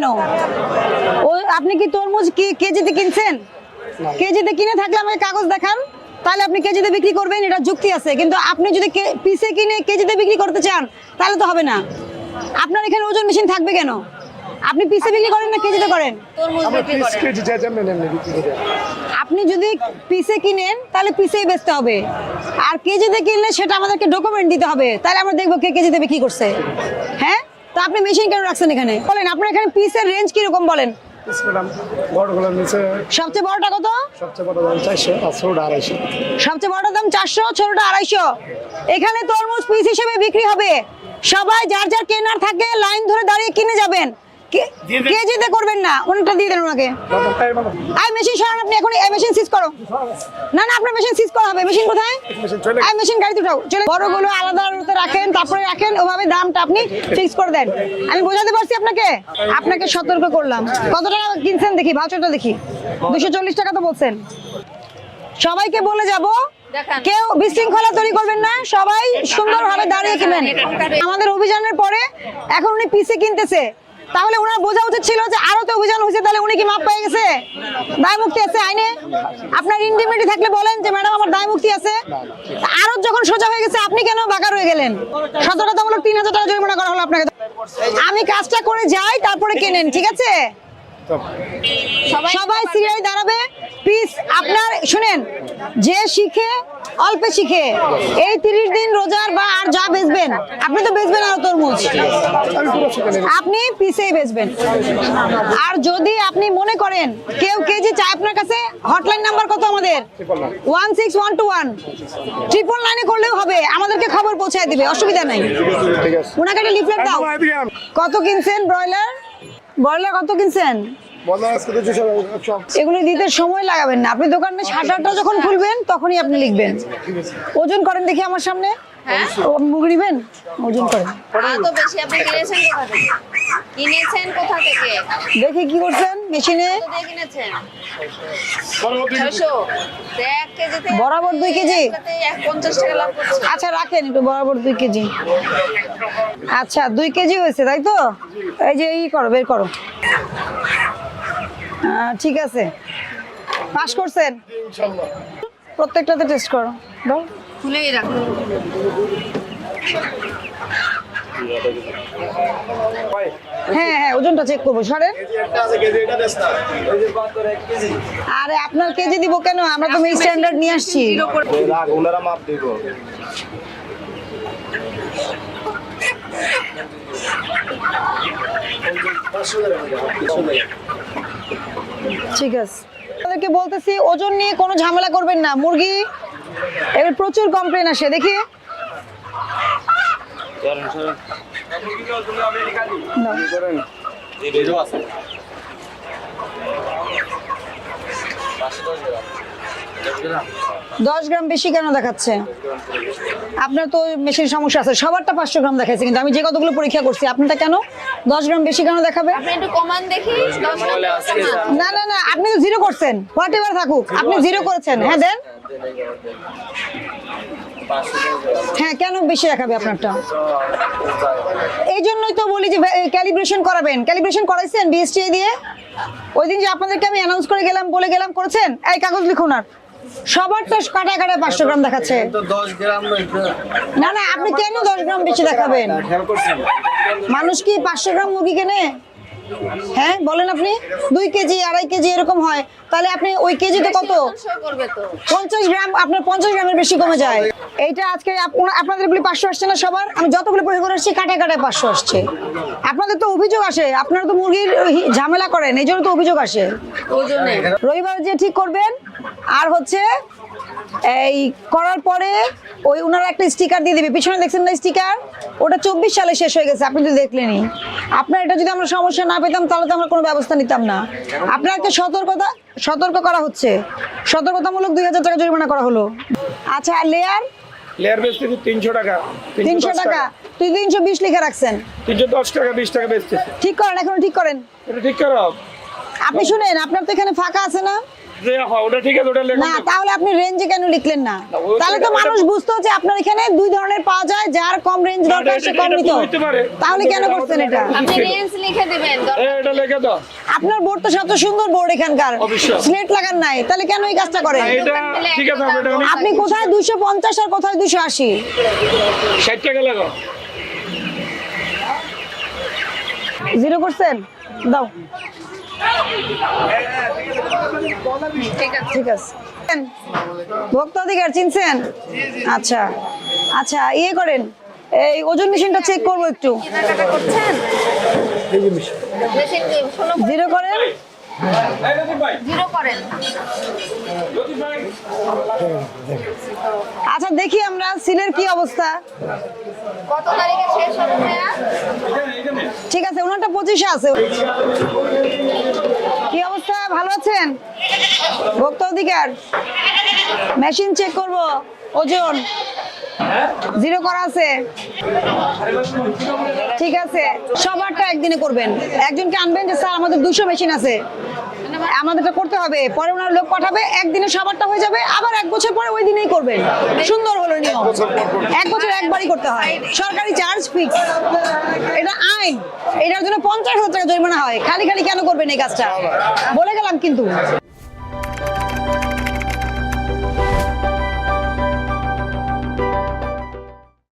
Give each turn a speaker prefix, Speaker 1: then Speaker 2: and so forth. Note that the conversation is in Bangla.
Speaker 1: কেন? ও আপনি কি তরমুজ কি কেজিতে কিনছেন? কেজিতে কিনে থাকলে আমাকে কাগজ দেখান তাহলে আপনি কেজিতে বিক্রি করবেন এটা যুক্তি আছে। কিন্তু আপনি যদি কে- পিসে কিনে কেজিতে বিক্রি করতে চান তাহলে তো হবে না। আপনার এখানে ওজন মেশিন থাকবে কেন? আপনি পিসে বিক্রি করেন না কেজিতে করেন? আপনি যদি পিসে কিনেন তাহলে পিসেই বেচতে হবে। আর কেজিতে কিনলে সেটা আমাদেরকে ডকুমেন্ট দিতে হবে। তাহলে আমরা দেখব কে কেজিতে বিক্রি করছে। হ্যাঁ? তো আপনি মেশিন কেন রাখছেন এখানে? বলেন আপনার এখানে পিসের রেঞ্জ কীরকম বলেন? সবচেয়ে বড়টা কত?
Speaker 2: সবচেয়ে বড় দাম চারশো আর ছোটটা আড়াইশো।
Speaker 1: সবচেয়ে বড়টার দাম চারশো ছোটটা আড়াইশো। এখানে তরমুজ পিস হিসেবে বিক্রি হবে। সবাই যার যার কেনার থাকে লাইন ধরে দাঁড়িয়ে কিনে যাবেন। কে-
Speaker 2: দেন।
Speaker 1: করবেন না? ওনাটা দিয়ে দেন ওনাকে। আই মেশিন সরান আপনি এখন এই মেশিন সিজ করো। না না আপনার মেশিন সিজ করা হবে। মেশিন কোথায়?
Speaker 2: মেশিন চলে
Speaker 1: আই মেশিন গাড়িতে উঠাও। চলে বড়গুলো আলাদা আলাদা রাখেন তারপরে রাখেন ওভাবে দামটা আপনি ফিক্স করে দেন। আমি বোঝাতে পারছি আপনাকে? আপনাকে সতর্ক করলাম। কত টাকা কিনছেন দেখি? ভাউচারটা দেখি। দুশো চল্লিশ টাকা তো বলছেন। সবাইকে বলে যাব কেউ বিশৃঙ্খলা তৈরি করবেন না। সবাই সুন্দরভাবে দাঁড়িয়ে কিনবেন আমাদের অভিযানের পরে এখন উনি পিসে কিনতেছে। তাহলে ওনার বোঝা উচিত ছিল যে আরও তো অভিযান হয়েছে, তাহলে উনি কি মাপ পেয়ে গেছে? দায় মুক্তি আছে আইনে? আপনার ইন্ডিমিনিটি থাকলে বলেন যে, ম্যাডাম, আমার দায় মুক্তি আছে। আরও যখন সোজা হয়ে গেছে, আপনি কেন বাঁকা রয়ে গেলেন? সতর্কতামূলক তিন হাজার টাকা জরিমানা করা হলো আপনাকে। আমি কাজটা করে যাই, তারপরে কেনেন, ঠিক আছে?
Speaker 3: সবাই
Speaker 1: সবাই সিরিয়ালে দাঁড়াবে। পিস আপনার শুনেন যে শিখে অল্পে শিখে এই তিরিশ দিন রোজার বা আর যা বেচবেন আপনি তো বেচবেন আর তরমুজ। আপনি পিসেই বেচবেন। আর যদি আপনি মনে করেন কেউ কেজি চায় আপনার কাছে হটলাইন নাম্বার কত আমাদের? One six one two one triple নাইনে করলেও হবে আমাদেরকে খবর পৌঁছায় দিবে অসুবিধা নাই।
Speaker 2: ঠিক আছে।
Speaker 1: ওনাকে একটা লিফলেট দাও।
Speaker 2: আন।
Speaker 1: কত কিনছেন ব্রয়লার ব্রয়লার কত কিনছেন? এগুলো দিতে সময় লাগাবেন না। আপনি দোকানে শাটারটা যখন খুলবেন তখনই আপনি লিখবেন। ওজন করেন দেখি আমার সামনে।
Speaker 3: হ্যাঁ?
Speaker 1: মুখ নিবেন ওজন করেন।
Speaker 3: তো বেশি আপনি কিনেছেন কোথা থেকে? কিনেছেন কোথা থেকে?
Speaker 1: দেখি কি করছেন? মেশিনে?
Speaker 3: কিনেছেন?
Speaker 1: বরাবর দুই কেজি? আচ্ছা রাখেন একটু বরাবর দুই কেজি। আচ্ছা দুই কেজি হয়েছে তাই তো? এই যে ই করো বের করো। ঠিক আছে। পাস করছেন? প্রত্যেকটাতে টেস্ট করো।
Speaker 3: খুলেই রাখুন।
Speaker 1: হ্যাঁ হ্যাঁ ওজনটা চেক করব সরেন। আরে আপনার কেজি দিব কেন? আমরা তো মেই স্ট্যান্ডার্ড নিয়ে আসছি।
Speaker 4: মাপ দিব।
Speaker 1: ঠিক আছে। আপনাদেরকে বলতেছি ওজন নিয়ে কোনো ঝামেলা করবেন না। মুরগি এবার প্রচুর কমপ্লেন আসে দেখি। দশ গ্রাম বেশি কেন দেখাচ্ছে? আপনার তো মেশিন সমস্যা আছে। সবারটা পাঁচশো গ্রাম দেখাচ্ছে কিন্তু আমি যে কতগুলো পরীক্ষা করছি আপনারটা কেন? দশ গ্রাম বেশি কেন দেখাবে? না না না আপনি তো জিরো করছেন। হোয়াট এভার থাকুক আপনি জিরো করেছেন। হ্যাঁ দেন। হ্যাঁ কেন বেশি দেখাবে আপনারটা? এই জন্যই তো বলি যে ক্যালিব্রেশন করাবেন। ক্যালিব্রেশন করাইছেন বিএসটি দিয়ে? ওই দিন যে আপনাদেরকে আমি অ্যানাউন্স করে গেলাম, বলে গেলাম, করেছেন? এই কাগজ লিখুন আর। সবার তো কাটা কাটা পাঁচশো গ্রাম দেখাচ্ছে। না না, আপনি কেন দশ গ্রাম বেশি দেখাবেন? মানুষ কি পাঁচশো গ্রাম মুরগি কেনে? হ্যাঁ বলেন আপনি। দুই কেজি আড়াই কেজি এরকম হয়। তাহলে আপনি ওই কেজিতে কত? পঞ্চাশ গ্রাম আপনার পঞ্চাশ গ্রামের বেশি কমে যায়। এইটা আজকে আপনাদের গুলি পাঁচশো আসছে না সবার? আমি যতগুলো পরীক্ষা করে আসছি কাটায় কাটায় পাঁচশো আসছে। আপনাদের তো অভিযোগ আসে। আপনারা তো মুরগির ঝামেলা করেন এই জন্য তো অভিযোগ আসে। রবিবার যে ঠিক করবেন আর হচ্ছে এই করার পরে ওই ওনারা একটা স্টিকার দিয়ে দিবে। পিছনে দেখছেন না স্টিকার? ওটা চব্বিশ সালে শেষ হয়ে গেছে আপনি তো দেখলেনই। আপনার এটা যদি আমরা সমস্যা না পেতাম তাহলে তো আমরা কোনো ব্যবস্থা নিতাম না। আপনাকে সতর্কতা সতর্ক করা হচ্ছে। সতর্কতামূলক দুই হাজার টাকা জরিমানা করা হলো। আচ্ছা আর লেয়ার
Speaker 2: তিনশো টাকা
Speaker 1: তিনশো টাকা। তুই তিনশো বিশ লিখে রাখছেন।
Speaker 2: তিনশো দশ টাকা বিশ টাকা বেচতেছি।
Speaker 1: ঠিক করেন এখন ঠিক করেন।
Speaker 2: এটা ঠিক করো।
Speaker 1: আপনি শুনেন আপনার তো এখানে ফাঁকা আছে না?
Speaker 2: যে হয় ওটা ঠিক আছে ওটা লেখা
Speaker 1: না তাহলে আপনি রেঞ্জে কেন লিখলেন না? তাহলে তো মানুষ বুঝতো যে আপনার এখানে দুই ধরনের পাওয়া যায় যার কম রেঞ্জ দরকার সে কম নিত। তাহলে কেন করছেন এটা
Speaker 3: আপনি রেঞ্জ লিখে দিবেন
Speaker 2: এটা লেখা দাও
Speaker 1: আপনার বোর্ড তো সবচেয়ে সুন্দর বোর্ড এখানকার। স্লেট লাগান নাই তাহলে কেন এই কাজটা করেন?
Speaker 2: ঠিক আছে
Speaker 1: আপনি কোথায় দুইশো পঞ্চাশ আর কোথায় দুইশো আশি?
Speaker 2: ষাট টাকা লাগাও
Speaker 1: জিরো করছেন? দাও।
Speaker 3: ঠিক আছে।
Speaker 1: ঠিক আছে ভোক্তা অধিকার চিনছেন? আচ্ছা। আচ্ছা ইয়ে করেন। এই ওজন মেশিনটা চেক করব একটু। জিরো করেন।
Speaker 3: জিরো করেন।
Speaker 1: আচ্ছা দেখি আমরা সিলের কি অবস্থা।
Speaker 3: কত তারিখে শেষ হবে।
Speaker 1: ঠিক আছে ওনারটা পঁচিশে আছে। কি অবস্থা? ভালো আছেন? ভোক্তা অধিকার? মেশিন চেক করব ওজন? জিরো করা আছে। ঠিক আছে সবারটা একদিনে করবেন। একজনকে আনবেন যে স্যার আমাদের দুশো মেশিন আছে। আমাদেরটা করতে হবে। পরে ওনার লোক পাঠাবে একদিনে সবারটা হয়ে যাবে আবার এক বছর পরে ওই দিনেই করবেন সুন্দর হলো নিয়ম। এক বছর একবারই করতে হয়। সরকারি চার্জ ফিক্স। এটা আইন। এটার জন্য পঞ্চাশ হাজার টাকা জরিমানা হয়। খালি খালি কেন করবেন এই কাজটা? বলে গেলাম কিন্তু।